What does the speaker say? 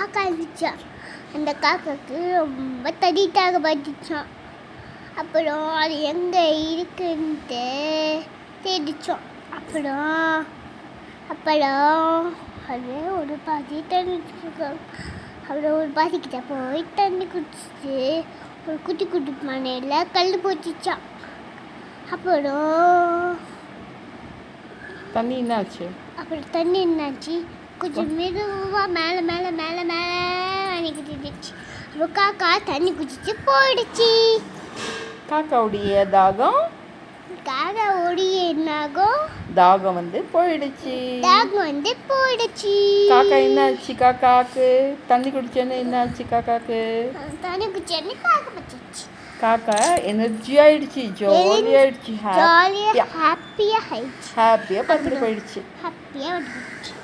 காக்கா இருந்துச்சான் அந்த காக்காக்கு ரொம்ப தடித்தாக பார்த்துச்சான் அப்புறம் அது எங்கே இருக்குன்ட்டு தேடிச்சோம் அப்புறம் அப்புறம் அது ஒரு பாதி தண்ணி அப்புறம் ஒரு பாதிக்கிட்ட போய் தண்ணி குடிச்சிட்டு ஒரு குட்டி குட்டி மனையில் கல் போச்சுச்சான் அப்புறம் தண்ணி என்னாச்சு? அப்புறம் தண்ணி என்னாச்சு? கொஞ்சம் மெதுவாக மேலே மேலே மேலே மேலே இருந்துச்சு அப்புறம் காக்கா தண்ணி குடிச்சிட்டு போயிடுச்சு. காக்காவுடைய தாகம்? காக்கா ஓடிய என்னாகும் தாகம் வந்து போயிடுச்சு. டாக் வந்து போயிடுச்சு. காக்கா என்னாச்சு காக்காக்கு? தண்ணி குடிச்சோன்னு என்னாச்சு காக்காக்கு? தண்ணி குடிச்சேன்னு காக்கா பச்சிச்சு. காக்கா எனர்ஜி ஆயிடுச்சு ஜாலி ஆயிடுச்சு ஜாலியாக ஹாப்பியாக ஆயிடுச்சு. ஹாப்பியாக பறந்துட்டு போயிடுச்சு. ஹாப்பியாக வந்துச்சு